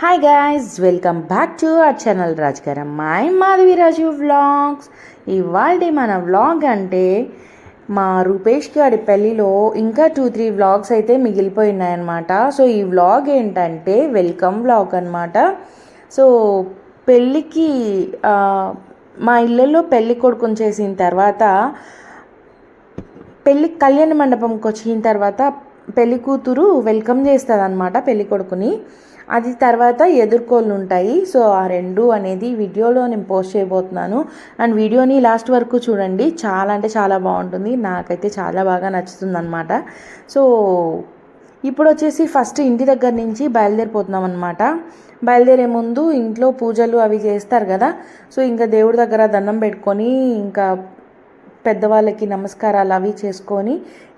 Hi guys welcome back to our channel రాజకర my Madhavi Raju vlogs ఇవాళ మన vlog అంటే మా రూపేష్ గారి పెళ్ళిలో ఇంకా టూ త్రీ వ్లాగ్స్ అయితే మిగిలిపోయినాయన్నమాట. సో ఈ వ్లాగ్ ఏంటంటే వెల్కమ్ వ్లాగ్ అనమాట సో పెళ్ళికి మా ఇళ్ళల్లో పెళ్ళి కొడుకుని చేసిన తర్వాత పెళ్ళి కళ్యాణ మండపంకి వచ్చిన తర్వాత పెళ్ళి కూతురు వెల్కమ్ చేస్తుంది అనమాట పెళ్ళి కొడుకుని. అది తర్వాత ఎదుర్కోళ్ళు ఉంటాయి. సో ఆ రెండు అనేది వీడియోలో నేను పోస్ట్ చేయబోతున్నాను. అండ్ వీడియోని లాస్ట్ వరకు చూడండి. చాలా అంటే చాలా బాగుంటుంది. నాకైతే చాలా బాగా నచ్చుతుంది అనమాట సో ఇప్పుడు వచ్చేసి ఫస్ట్ ఇంటి దగ్గర నుంచి బయలుదేరిపోతున్నాం అనమాట బయలుదేరే ముందు ఇంట్లో పూజలు అవి చేస్తారు కదా. సో ఇంకా దేవుడి దగ్గర దండం పెట్టుకొని ఇంకా పెద్దవాళ్ళకి నమస్కారాలు అవి చేసుకొని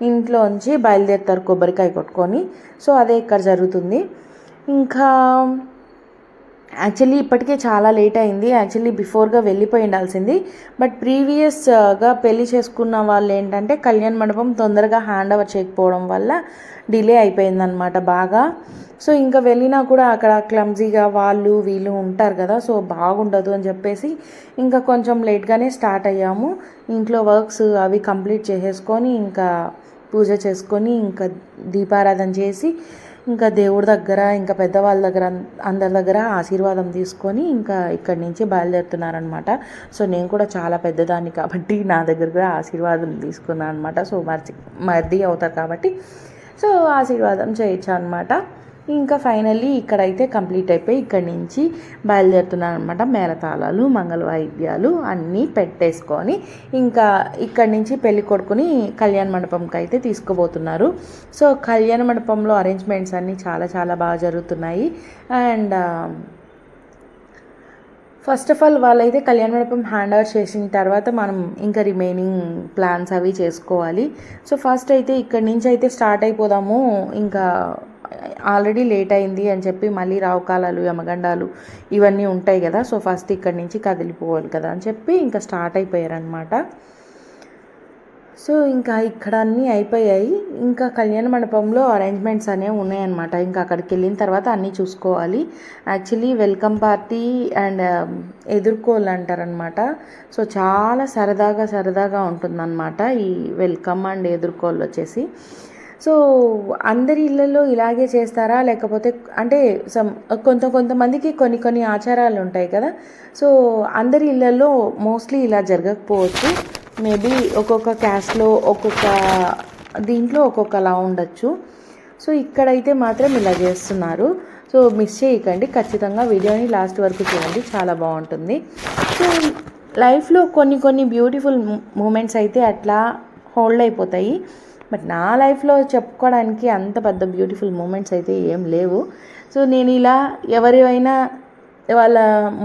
ఇంట్లోంచి బయలుదేరుతారు కొబ్బరికాయ కొట్టుకొని. సో అదే ఇక్కడ జరుగుతుంది. ఇంకా యాక్చువల్లీ ఇప్పటికే చాలా లేట్ అయింది. యాక్చువల్లీ బిఫోర్గా వెళ్ళిపోయి ఉండాల్సింది. బట్ ప్రీవియస్గా పెళ్ళి చేసుకున్న వాళ్ళు ఏంటంటే కళ్యాణ మండపం తొందరగా హ్యాండ్ ఓవర్ చేయకపోవడం వల్ల డిలే అయిపోయిందనమాట బాగా. సో ఇంకా వెళ్ళినా కూడా అక్కడ క్లమ్జీగా వాళ్ళు వీళ్ళు ఉంటారు కదా సో బాగుండదు అని చెప్పేసి ఇంకా కొంచెం లేట్గానే స్టార్ట్ అయ్యాము. ఇంట్లో వర్క్స్ అవి కంప్లీట్ చేసేసుకొని ఇంకా పూజ చేసుకొని ఇంకా దీపారాధన చేసి ఇంకా దేవుడి దగ్గర ఇంకా పెద్దవాళ్ళ దగ్గర అందరి దగ్గర ఆశీర్వాదం తీసుకొని ఇంకా ఇక్కడి నుంచి బయలుదేరుతున్నారనమాట సో నేను కూడా చాలా పెద్దదాన్ని కాబట్టి నా దగ్గర కూడా ఆశీర్వాదం తీసుకున్నాను అనమాట సో మర్చి మర్ది అవుతారు కాబట్టి. సో ఆశీర్వాదం చేయొచ్చు అనమాట ఇంకా ఫైనల్లీ ఇక్కడైతే కంప్లీట్ అయిపోయి ఇక్కడి నుంచి బయలుదేరుతున్నాను అనమాట మేళతాళాలు మంగళ వాయిద్యాలు అన్నీ పెట్టేసుకొని ఇంకా ఇక్కడి నుంచి పెళ్ళి కొడుకుని కళ్యాణ మండపంకి అయితే తీసుకుపోతున్నారు. సో కళ్యాణ మండపంలో అరేంజ్మెంట్స్ అన్నీ చాలా చాలా బాగా జరుగుతున్నాయి. అండ్ ఫస్ట్ ఆఫ్ ఆల్ వాళ్ళైతే కళ్యాణ మండపం హ్యాండ్ ఓవర్ చేసిన తర్వాత మనం ఇంకా రిమైనింగ్ ప్లాన్స్ అవి చేసుకోవాలి. సో ఫస్ట్ అయితే ఇక్కడి నుంచి అయితే స్టార్ట్ అయిపోదాము. ఇంకా ఆల్రెడీ లేట్ అయింది అని చెప్పి మళ్ళీ రావుకాలాలు యమగండాలు ఇవన్నీ ఉంటాయి కదా. సో ఫస్ట్ ఇక్కడి నుంచి కదిలిపోవాలి కదా అని చెప్పి ఇంకా స్టార్ట్ అయిపోయారనమాట సో ఇంకా ఇక్కడ అన్నీ అయిపోయాయి. ఇంకా కళ్యాణ మండపంలో అరేంజ్మెంట్స్ అనేవి ఉన్నాయన్నమాట. ఇంకా అక్కడికి వెళ్ళిన తర్వాత అన్నీ చూసుకోవాలి. యాక్చువల్లీ వెల్కమ్ పార్టీ అండ్ ఎదుర్కోలు అంటారనమాట సో చాలా సరదాగా సరదాగా ఉంటుందన్నమాట ఈ వెల్కమ్ అండ్ ఎదుర్కోలు వచ్చేసి. సో అందరి ఇళ్ళల్లో ఇలాగే చేస్తారా? లేకపోతే అంటే సమ్ కొంత కొంతమందికి కొన్ని కొన్ని ఆచారాలు ఉంటాయి కదా. సో అందరి ఇళ్ళల్లో మోస్ట్లీ ఇలా జరగకపోవచ్చు. మేబీ ఒక్కొక్క క్యాస్ట్లో ఒక్కొక్క దీంట్లో ఒక్కొక్కలా ఉండొచ్చు. సో ఇక్కడైతే మాత్రం ఇలా చేస్తున్నారు. సో మిస్ చేయకండి. ఖచ్చితంగా వీడియోని లాస్ట్ వరకు చూడండి. చాలా బాగుంటుంది. సో లైఫ్లో కొన్ని కొన్ని బ్యూటిఫుల్ మూమెంట్స్ అయితే అట్లా హోల్డ్ అయిపోతాయి. బట్ నా లైఫ్లో చెప్పుకోవడానికి అంత పెద్ద బ్యూటిఫుల్ మూమెంట్స్ అయితే ఏం లేవు. సో నేను ఇలా ఎవరివైనా వాళ్ళ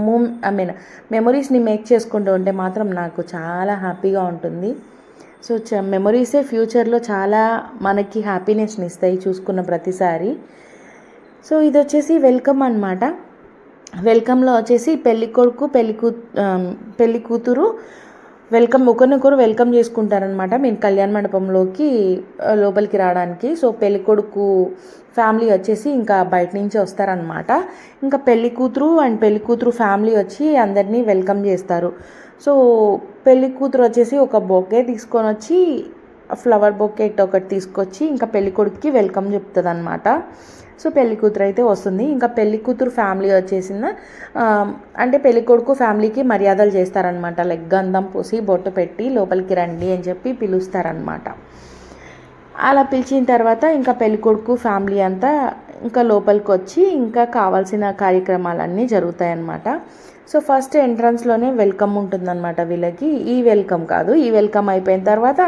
మూ ఐ మీన్ మెమొరీస్ని మేక్ చేసుకుంటూ ఉంటే మాత్రం నాకు చాలా హ్యాపీగా ఉంటుంది. సో చ మెమొరీసే ఫ్యూచర్లో చాలా మనకి హ్యాపీనెస్ని ఇస్తాయి చూసుకున్న ప్రతిసారి. సో ఇది వచ్చేసి వెల్కమ్ అనమాట వెల్కమ్లో వచ్చేసి పెళ్ళికొడుకు కొడుకు పెళ్ళి కూ పెళ్ళి కూతురు వెల్కమ్ ఒకరినొకరు వెల్కమ్ చేసుకుంటారనమాట మేము కళ్యాణ మండపంలోకి లోపలికి రావడానికి. సో పెళ్ళి కొడుకు ఫ్యామిలీ వచ్చేసి ఇంకా బయట నుంచి వస్తారనమాట ఇంకా పెళ్ళి కూతురు అండ్ పెళ్ళి కూతురు ఫ్యామిలీ వచ్చి అందరినీ వెల్కమ్ చేస్తారు. సో పెళ్ళి కూతురు వచ్చేసి ఒక బొకే తీసుకొని వచ్చి ఫ్లవర్ బొకెట్ ఒకటి తీసుకొచ్చి ఇంకా పెళ్ళికొడుకుకి వెల్కమ్ చెప్తుంది అనమాట సో పెళ్ళి కూతురు అయితే వస్తుంది. ఇంకా పెళ్ళి కూతురు ఫ్యామిలీ వచ్చేసిన అంటే పెళ్ళి కొడుకు ఫ్యామిలీకి మర్యాదలు చేస్తారనమాట లైక్ గంధం పూసి బొట్టు పెట్టి లోపలికి రండి అని చెప్పి పిలుస్తారనమాట అలా పిలిచిన తర్వాత ఇంకా పెళ్ళి కొడుకు ఫ్యామిలీ అంతా ఇంకా లోపలికి వచ్చి ఇంకా కావాల్సిన కార్యక్రమాలన్నీ జరుగుతాయన్నమాట. సో ఫస్ట్ ఎంట్రన్స్లోనే వెల్కమ్ ఉంటుందన్నమాట వీళ్ళకి. ఈ వెల్కమ్ కాదు. ఈ వెల్కమ్ అయిపోయిన తర్వాత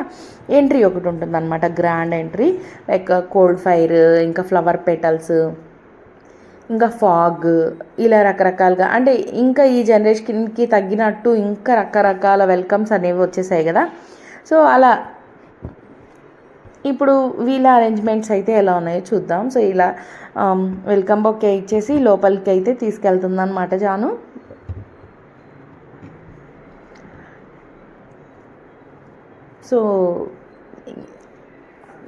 ఎంట్రీ ఒకటి ఉంటుందన్నమాట. Grand entry like cold fire ఇంకా ఫ్లవర్ పెటల్స్ ఇంకా ఫాగ్ ఇలా రకరకాలుగా. అంటే ఇంకా ఈ జనరేషన్కి తగ్గినట్టు ఇంకా రకరకాల వెల్కమ్స్ అనేవి వచ్చేసాయి కదా. సో అలా ఇప్పుడు వీళ్ళ అరేంజ్మెంట్స్ అయితే ఎలా ఉన్నాయో చూద్దాం. సో ఇలా um, వెల్కమ్ బొక్కే ఇచ్చేసి లోపలికి అయితే తీసుకెళ్తుందన్నమాట జాను. సో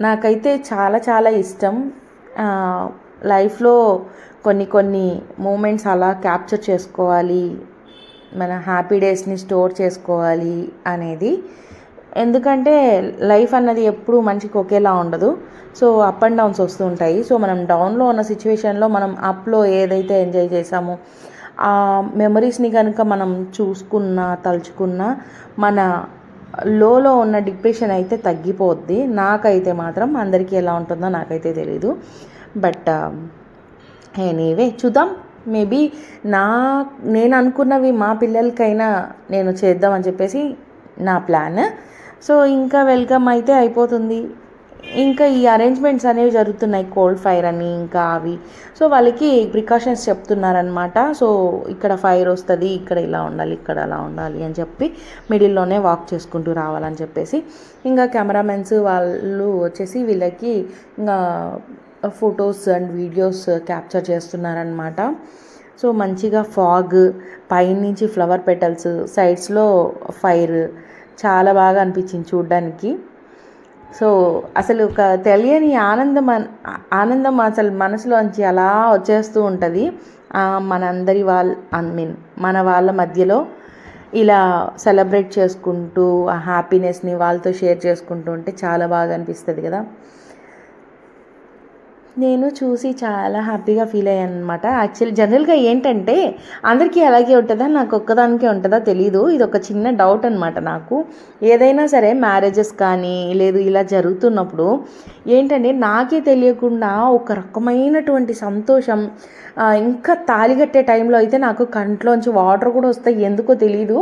నాకైతే చాలా చాలా ఇష్టం. లైఫ్లో కొన్ని కొన్ని మూమెంట్స్ అలా క్యాప్చర్ చేసుకోవాలి. మన హ్యాపీ డేస్ని స్టోర్ చేసుకోవాలి అనేది. ఎందుకంటే లైఫ్ అన్నది ఎప్పుడు మనిషికి ఒకేలా ఉండదు. సో అప్ అండ్ డౌన్స్ వస్తూ ఉంటాయి. సో మనం డౌన్లో ఉన్న సిచ్యువేషన్లో మనం అప్లో ఏదైతే ఎంజాయ్ చేసామో ఆ మెమరీస్ని కనుక మనం చూసుకున్నా తలుచుకున్నా మన లోలో ఉన్న డిప్రెషన్ అయితే తగ్గిపోద్ది. నాకైతే మాత్రం అందరికీ ఎలా ఉంటుందో నాకైతే తెలీదు. బట్ ఎనీవే um, చూద్దాం. మేబీ నా నేను అనుకున్నవి మా పిల్లలకైనా నేను చేద్దామని చెప్పేసి నా ప్లాన్ సో ఇంకా వెల్కమ్ అయితే అయిపోతుంది. ఇంకా ఈ అరేంజ్మెంట్స్ అనేవి జరుగుతున్నాయి కోల్డ్ ఫైర్ అని ఇంకా అవి. సో వాళ్ళకి ప్రికాషన్స్ చెప్తున్నారనమాట సో ఇక్కడ ఫైర్ వస్తుంది ఇక్కడ ఇలా ఉండాలి ఇక్కడ అలా ఉండాలి అని చెప్పి మిడిల్లోనే వాక్ చేసుకుంటూ రావాలని చెప్పేసి ఇంకా కెమెరామెన్స్ వాళ్ళు వచ్చేసి వీళ్ళకి ఇంకా ఫొటోస్ అండ్ వీడియోస్ క్యాప్చర్ చేస్తున్నారనమాట సో మంచిగా ఫాగ్ పైనుంచి ఫ్లవర్ పెటల్స్ సైడ్స్లో ఫైర్ చాలా బాగా అనిపించింది చూడ్డానికి. సో అసలు ఒక తెలియని ఆనందం ఆనందం అసలు మనసులోంచి అలా వచ్చేస్తూ ఉంటుంది. మనందరి వాళ్ళ ఐ మీన్ మన వాళ్ళ మధ్యలో ఇలా సెలబ్రేట్ చేసుకుంటూ ఆ హ్యాపీనెస్ని వాళ్ళతో షేర్ చేసుకుంటూ ఉంటే చాలా బాగా అనిపిస్తుంది కదా. నేను చూసి చాలా హ్యాపీగా ఫీల్ అయ్యాను అనమాట యాక్చువల్లీ జనరల్గా ఏంటంటే అందరికీ అలాగే ఉంటుందా? నాకు ఒక్కదానికే ఉంటుందా తెలీదు. ఇది ఒక చిన్న డౌట్ అనమాట నాకు. ఏదైనా సరే మ్యారేజెస్ కానీ లేదు ఇలా జరుగుతున్నప్పుడు ఏంటంటే నాకే తెలియకుండా ఒక రకమైనటువంటి సంతోషం ఇంకా తాలిగట్టే టైంలో అయితే నాకు కంట్లోంచి వాటర్ కూడా వస్తాయి. ఎందుకో తెలీదు.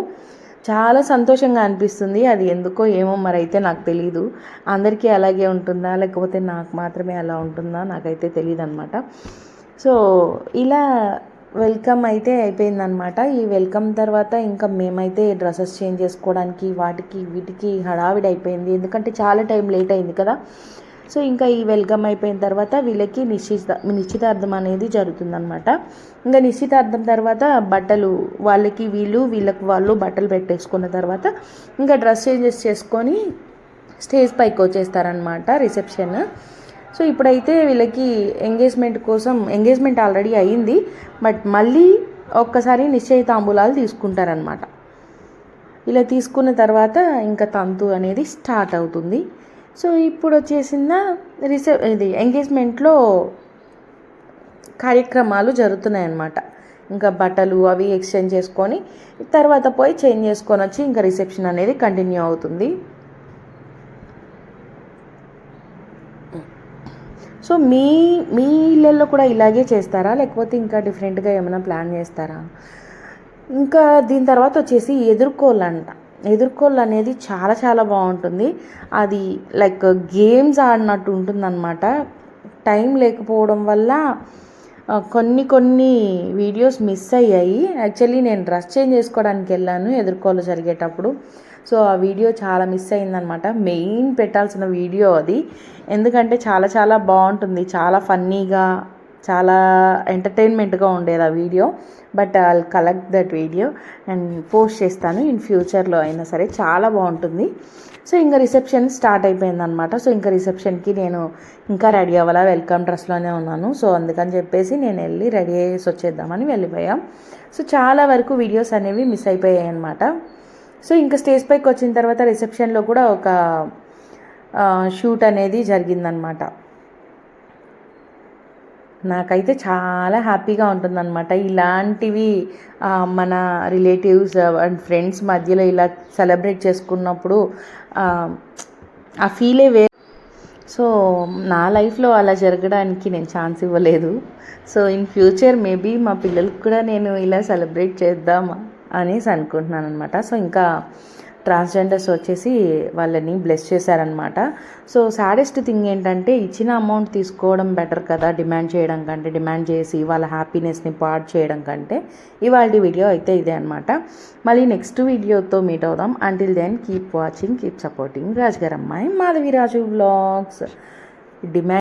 చాలా సంతోషంగా అనిపిస్తుంది. అది ఎందుకో ఏమో మరి అయితే నాకు తెలీదు. అందరికీ అలాగే ఉంటుందా? లేకపోతే నాకు మాత్రమే అలా ఉంటుందా? నాకైతే తెలియదు అనమాట సో ఇలా వెల్కమ్ అయితే అయిపోయిందనమాట ఈ వెల్కమ్ తర్వాత ఇంకా మేమైతే డ్రెస్సెస్ చేంజ్ చేసుకోవడానికి వాటికి వీటికి హడావిడి అయిపోయింది ఎందుకంటే చాలా టైం లేట్ అయింది కదా. సో ఇంకా ఈ వెల్కమ్ అయిపోయిన తర్వాత వీళ్ళకి నిశ్చిత నిశ్చితార్థం అనేది జరుగుతుందనమాట ఇంకా నిశ్చితార్థం తర్వాత బట్టలు వాళ్ళకి వీళ్ళు వీళ్ళకి వాళ్ళు బట్టలు పెట్టేసుకున్న తర్వాత ఇంకా డ్రెస్ చేంజెస్ చేసుకొని స్టేజ్ పైకి వచ్చేస్తారనమాట రిసెప్షన్. సో ఇప్పుడైతే వీళ్ళకి ఎంగేజ్మెంట్ కోసం ఎంగేజ్మెంట్ ఆల్రెడీ అయ్యింది బట్ మళ్ళీ ఒక్కసారి నిశ్చయితాంబూలాలు తీసుకుంటారనమాట ఇలా తీసుకున్న తర్వాత ఇంకా తంతు అనేది స్టార్ట్ అవుతుంది. సో ఇప్పుడు వచ్చేసిన రిసెప్ ఇది ఎంగేజ్మెంట్లో కార్యక్రమాలు జరుగుతున్నాయి అన్నమాట ఇంకా బట్టలు అవి ఎక్స్చేంజ్ చేసుకొని తర్వాత పోయి చేంజ్ చేసుకొని వచ్చి ఇంకా రిసెప్షన్ అనేది కంటిన్యూ అవుతుంది. సో మీ మీ ఇళ్ళల్లో కూడా ఇలాగే చేస్తారా? లేకపోతే ఇంకా డిఫరెంట్గా ఏమైనా ప్లాన్ చేస్తారా? ఇంకా దీని తర్వాత వచ్చేసి ఎదుర్కోవాలంట ఎదుర్కోళ్ళు అనేది చాలా చాలా బాగుంటుంది. అది లైక్ గేమ్స్ ఆడినట్టు ఉంటుందన్నమాట. టైం లేకపోవడం వల్ల కొన్ని కొన్ని వీడియోస్ మిస్ అయ్యాయి. యాక్చువల్లీ నేను డ్రెస్ చేంజ్ చేసుకోవడానికి వెళ్ళాను ఎదుర్కోలు జరిగేటప్పుడు. సో ఆ వీడియో చాలా మిస్ అయిందనమాట మెయిన్ పెట్టాల్సిన వీడియో అది. ఎందుకంటే చాలా చాలా బాగుంటుంది. చాలా ఫన్నీగా చాలా ఎంటర్టైన్మెంట్గా ఉండేది ఆ video but I collect that video and post చేస్తాను. ఇన్ ఫ్యూచర్లో అయినా సరే చాలా బాగుంటుంది. సో ఇంకా రిసెప్షన్ స్టార్ట్ అయిపోయిందనమాట సో ఇంకా రిసెప్షన్కి నేను ఇంకా రెడీ అవ్వాలా? వెల్కమ్ డ్రెస్లోనే ఉన్నాను. సో అందుకని చెప్పేసి నేను వెళ్ళి రెడీ అయ్యేసి వచ్చేద్దామని వెళ్ళిపోయాం. సో చాలా వరకు వీడియోస్ అనేవి మిస్ అయిపోయాయి అనమాట సో ఇంకా స్టేజ్ పైకి వచ్చిన తర్వాత రిసెప్షన్లో కూడా ఒక uh, షూట్ అనేది జరిగిందనమాట నాకైతే చాలా హ్యాపీగా ఉంటుందన్నమాట. ఇలాంటివి మన రిలేటివ్స్ అండ్ ఫ్రెండ్స్ మధ్యలో ఇలా సెలబ్రేట్ చేసుకున్నప్పుడు ఆ, ఫీలే వే సో నా లైఫ్లో అలా జరగడానికి నేను ఛాన్స్ ఇవ్వలేదు. సో ఇన్ ఫ్యూచర్ మేబీ మా పిల్లలకు కూడా నేను ఇలా సెలబ్రేట్ చేద్దాం అనేసి అనుకుంటున్నాను అనమాట సో ఇంకా ట్రాన్స్జెండర్స్ వచ్చేసి వాళ్ళని బ్లెస్ చేశారనమాట సో సాడెస్ట్ థింగ్ ఏంటంటే ఇచ్చిన అమౌంట్ తీసుకోవడం బెటర్ కదా డిమాండ్ చేయడం కంటే డిమాండ్ చేసి వాళ్ళ హ్యాపీనెస్ని పాడు చేయడం కంటే. ఇవాళ వీడియో అయితే ఇదే అనమాట మళ్ళీ నెక్స్ట్ వీడియోతో మీట్ అవుదాం. Until then keep watching keep supporting రాజుగారమ్మాయి Madhavi Raju vlogs demand